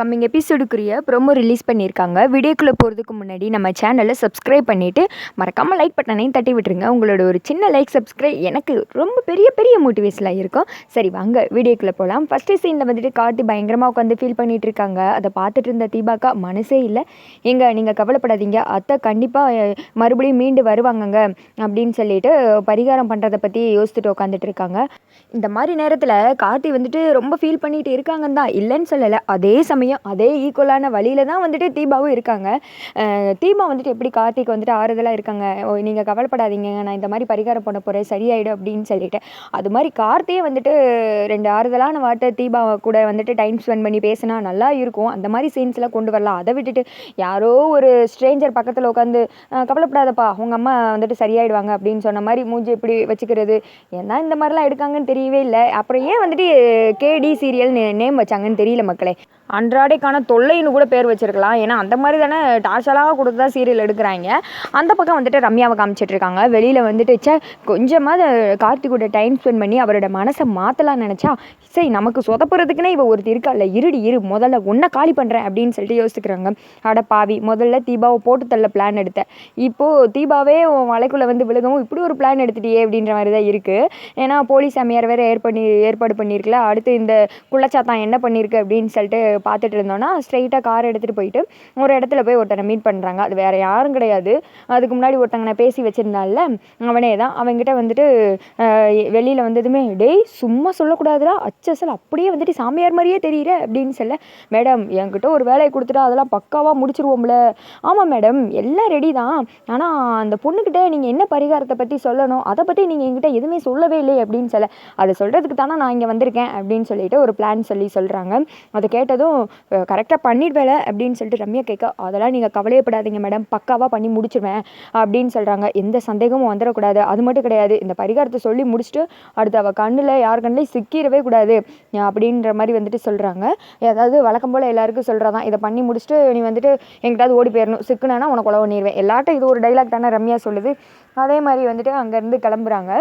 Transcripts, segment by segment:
Coming எபிசோடுக்குரிய promo release பண்ணியிருக்காங்க. வீடியோக்குள்ளே போகிறதுக்கு முன்னாடி நம்ம சேனலை சப்ஸ்கிரைப் பண்ணிவிட்டு மறக்காமல் லைக் பட்டனையும் தட்டி விட்டுருங்க. உங்களோட ஒரு சின்ன லைக் சப்ஸ்கிரைப் எனக்கு ரொம்ப பெரிய பெரிய மோட்டிவேஷனாக இருக்கும். சரி வாங்க வீடியோக்குள்ளே போகலாம் ஃபஸ்ட்டு சீனில் வந்துட்டு கார்த்தி பயங்கரமாக உட்காந்து ஃபீல் பண்ணிகிட்டு இருக்காங்க. அதை பார்த்துட்டு இருந்த தீபாக்கா மனசே இல்லை. எங்கே நீங்கள் கவலைப்படாதீங்க. அத்தை கண்டிப்பாக மறுபடியும் மீண்டு வருவாங்கங்க அப்படின்னு சொல்லிட்டு பரிகாரம் பண்ணுறதை பற்றி யோசிச்சுட்டு உட்காந்துட்டு இருக்காங்க. இந்த மாதிரி நேரத்தில் கார்த்தி வந்துட்டு ரொம்ப ஃபீல் பண்ணிகிட்டு இருக்காங்கன்னு தான் இல்லைன்னு சொல்லலை. அதே சமயம் அதே ஈக்குவலான வழியில தான் வந்துட்டு தீபாவும் இருக்காங்க. தீபா வந்துட்டு எப்படி கார்த்திக் வந்துட்டு ஆறுதலாக இருக்காங்க? ஓ நீங்கள் கவலைப்படாதீங்க. நான் இந்த மாதிரி பரிகாரம் பண்ண போகிறேன் சரியாயிடும் அப்படின்னு சொல்லிட்டு. அது மாதிரி கார்த்தியே வந்துட்டு ரெண்டு ஆறுதலான வார்த்தை தீபா கூட வந்துட்டு டைம் ஸ்பெண்ட் பண்ணி பேசினா நல்லா இருக்கும். அந்த மாதிரி சீன்ஸ்லாம் கொண்டு வரலாம். அதை விட்டுட்டு யாரோ ஒரு ஸ்ட்ரேஞ்சர் பக்கத்தில் உட்காந்து கவலைப்படாதப்பா. உங்கள் அம்மா வந்துட்டு சரியாயிடுவாங்க. அப்படின்னு சொன்ன மாதிரி மூஞ்சி எப்படி வச்சுக்கிறது? ஏன்னா இந்த மாதிரிலாம் எடுக்காங்கன்னு தெரியவே இல்லை. அப்புறம் ஏன் வந்துட்டு கேடி சீரியல் நேம் வச்சாங்கன்னு தெரியல மக்களே. அன்றாடைக்கான தொல்லைன்னு கூட பேர் வச்சிருக்கலாம். ஏன்னா அந்த மாதிரி தானே டார்ச்சலாக கொடுத்து தான் சீரியல் எடுக்கிறாங்க. அந்த பக்கம் வந்துட்டு ரம்யாவை காமிச்சிட்டு இருக்காங்க. வெளியில் வந்துட்டு சே கொஞ்சமாவது கார்த்திகோட டைம் ஸ்பெண்ட் பண்ணி அவரோட மனசை மாற்றலாம்னு நினச்சா சரி நமக்கு சொதப்புறதுக்குன்னே இவள் ஒருத்தி இருக்கா இல்லை. இருடி இரு முதல்ல ஒன்றை காலி பண்ணுறேன் அப்படின்னு சொல்லிட்டு யோசிக்கிறாங்க. அட பாவி முதல்ல தீபாவை போட்டு தள்ள பிளான் எடுத்தேன் இப்போது தீபாவே மலைக்குள்ளே வலைக்குள்ளே வந்து விழுகவும் இப்படி ஒரு பிளான் எடுத்துட்டியே அப்படின்ற மாதிரி தான் இருக்குது ஏன்னா போலீஸ் அம்மையார் வேறு ஏற்பண்ணி ஏற்பாடு பண்ணியிருக்கல. அடுத்து இந்த குள்ளச்சாத்தான் என்ன பண்ணியிருக்கு அப்படின்னு சொல்லிட்டு பார்த்துட்டு இருந்தோன்னா ஸ்ட்ரைட்டாக கார் எடுத்துகிட்டு போயிட்டு ஒரு இடத்துல போய் ஒருத்தனை மீட் பண்ணுறாங்க அது வேறு யாரும் கிடையாது. அதுக்கு முன்னாடி ஒருத்தங்க நான் பேசி வச்சுருந்தால அவனே தான் அவன்கிட்ட வந்துட்டு வெளியில் வந்ததுமே டேய் சும்மா சொல்லக்கூடாதுடா. அச்சசல் அப்படியே வந்துட்டு சாமியார் மாதிரியே தெரியுற? அப்படின்னு சொல்ல மேடம் என்கிட்ட ஒரு வேலையை கொடுத்துட்டா அதெல்லாம் பக்காவாக முடிச்சிருவோம்ல. ஆமாம் மேடம். எல்லாம் ரெடி தான். ஆனால் அந்த பொண்ணுக்கிட்ட நீங்கள் என்ன பரிகாரத்தை பற்றி சொல்லணும்? அதை பற்றி நீங்கள் என்கிட்ட எதுவுமே சொல்லவே இல்லை அப்படின்னு சொல்ல அதை சொல்கிறதுக்கு தானே நான் இங்கே வந்திருக்கேன். அப்படின்னு சொல்லிட்டு ஒரு பிளான் சொல்லி சொல்கிறாங்க அதை கேட்டதும் கரெக்டாக பண்ணிடுவேல அப்படின்னு சொல்லிட்டு ரம்யா கேட்க அதெல்லாம் நீங்கள் கவலையப்படாதீங்க மேடம் பக்காவாக பண்ணி முடிச்சிருவேன். அப்படின்னு சொல்கிறாங்க எந்த சந்தேகமும் வந்துடக்கூடாது. அது மட்டும் கிடையாது. இந்த பரிகாரத்தை சொல்லி முடிச்சுட்டு அடுத்து அவள் கண்ணில் யார் கண்ணிலையும் சிக்கிடவே கூடாது அப்படின்ற மாதிரி வந்துட்டு சொல்கிறாங்க ஏதாவது வழக்கம் போல் எல்லாருக்கும் சொல்கிறதான் இதை பண்ணி முடிச்சுட்டு நீ வந்துட்டு எங்கிட்டாவது ஓடி போயிடணும் சிக்குனா உனக்கு உழவு பண்ணிடுவேன் எல்லாட்டும் இது ஒரு டைலாக் தானே ரம்யா சொல்லுது. அதே மாதிரி வந்துட்டு அங்கேருந்து கிளம்புறாங்க.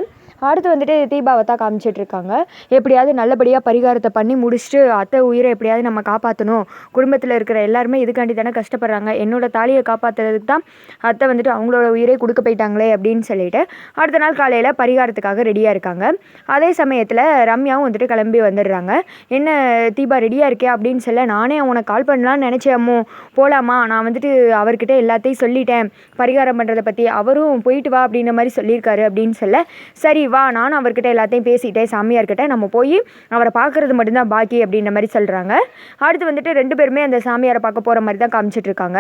அடுத்து வந்துட்டு தீபாவை தான் காமிச்சிட்டு இருக்காங்க. எப்படியாவது நல்லபடியாக பரிகாரத்தை பண்ணி முடிச்சுட்டு அத்தை உயிரை எப்படியாவது நம்ம காப்பாற்றணும் குடும்பத்தில் இருக்கிற எல்லாருமே இதுக்காண்டி தானே கஷ்டப்படுறாங்க. என்னோட தாலியை காப்பாற்றுறதுக்கு தான் அத்தை வந்துட்டு அவங்களோட உயிரை கொடுக்க போயிட்டாங்களே அப்படின்னு சொல்லிட்டு அடுத்த நாள் காலையில் பரிகாரத்துக்காக ரெடியாக இருக்காங்க. அதே சமயத்தில் ரம்யாவும் வந்துட்டு கிளம்பி வந்துடுறாங்க. என்ன தீபா ரெடியாக இருக்கே அப்படின்னு சொல்ல நானே உனக்கு கால் பண்ணலான்னு நினச்சேன் போகலாமா நான் வந்துட்டு அவர்கிட்ட எல்லாத்தையும் சொல்லிட்டேன். பரிகாரம் பண்ணுறதை பற்றி அவரும் போயிட்டு வா அப்படின்ற மாதிரி சொல்லியிருக்காரு அப்படின்னு சொல்ல சரி வா. நானும் அவர்கிட்ட எல்லாத்தையும் பேசிட்டேன். சாமியார்கிட்ட நம்ம போய் அவரை பார்க்குறது மட்டும்தான் பாக்கி அப்படின்ற மாதிரி சொல்கிறாங்க அடுத்து வந்துட்டு ரெண்டு பேருமே அந்த சாமியாரை பார்க்க போகிற மாதிரி தான் காமிச்சிட்டு இருக்காங்க.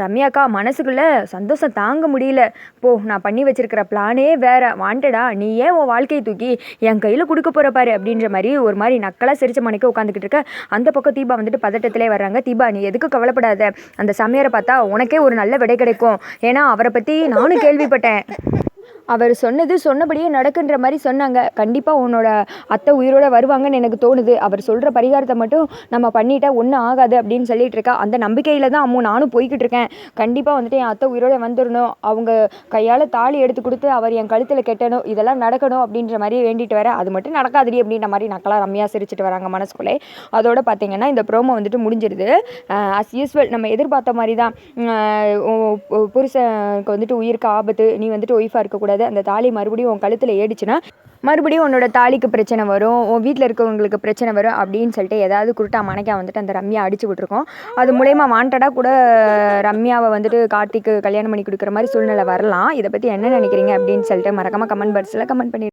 ரம்யாக்கா மனசுக்குள்ளே சந்தோஷம் தாங்க முடியல. போ நான் பண்ணி வச்சிருக்கிற பிளானே வேறு. வாண்டடா நீ ஏன் உன் வாழ்க்கையை தூக்கி என் கையில் கொடுக்க போகிற பாரு அப்படின்ற மாதிரி ஒரு மாதிரி நக்கலாக சிரிச்ச மணிக்கு உட்காந்துக்கிட்டு இருக்க. அந்த பக்கம் தீபா வந்துட்டு பதட்டத்திலே வர்றாங்க. தீபா நீ எதுக்கு கவலைப்படாத? அந்த சமையரை பார்த்தா உனக்கே ஒரு நல்ல விடை கிடைக்கும். ஏன்னா அவரை பற்றி நானும் கேள்விப்பட்டேன். அவர் சொன்னது சொன்னபடியே நடக்குன்ற மாதிரி சொன்னாங்க. கண்டிப்பாக உன்னோட அத்தை உயிரோட வருவாங்கன்னு எனக்கு தோணுது. அவர் சொல்கிற பரிகாரத்தை மட்டும் நம்ம பண்ணிட்டா ஒன்றும் ஆகாது அப்படின்னு சொல்லிட்டு இருக்கா. அந்த நம்பிக்கையில் தான் அம்மு நானும் போய்கிட்டு இருக்கேன். கண்டிப்பாக வந்துட்டு என் அத்தை உயிரோட வந்துடணும் அவங்க கையால் தாலி எடுத்து கொடுத்து அவர் என் கழுத்தில் கெட்டணும். இதெல்லாம் நடக்கணும் அப்படின்ற மாதிரி வேண்டிட்டு வர. அது மட்டும் நடக்காதடி அப்படின்ற மாதிரி நக்கலாக ரம்யா சிரிச்சிட்டு வராங்க மனசுக்குள்ளே. அதோட பார்த்தீங்கன்னா இந்த ப்ரோமோ வந்துட்டு முடிஞ்சிருது. அஸ் யூஸ்வல் நம்ம எதிர்பார்த்த மாதிரி தான் புருஷனுக்கு வந்துட்டு உயிருக்கு ஆபத்து நீ வந்துட்டு ஒய்ஃபாக இருக்கக்கூடாது. அந்த தாலி மறுபடியும் உன் கழுத்தில் ஏடிச்சுன்னா மறுபடியும் உன்னோட தாலிக்கு பிரச்சனை வரும். உன் வீட்டில் இருக்கவங்களுக்கு பிரச்சனை வரும் அப்படின்னு சொல்லிட்டு ஏதாவது குருட்டா மனைக்கா வந்துட்டு அந்த ரம்யா அடிச்சு விட்ருக்கோம் அது மூலயமா வாண்டடாக கூட ரம்யாவை வந்துட்டு கார்த்திக்கு கல்யாணம் பண்ணி கொடுக்குற மாதிரி சூழ்நிலை வரலாம். இதை பற்றி என்ன நினைக்கிறீங்க அப்படின்னு சொல்லிட்டு மறக்காமல் கமெண்ட் பாக்ஸில் கமெண்ட் பண்ணி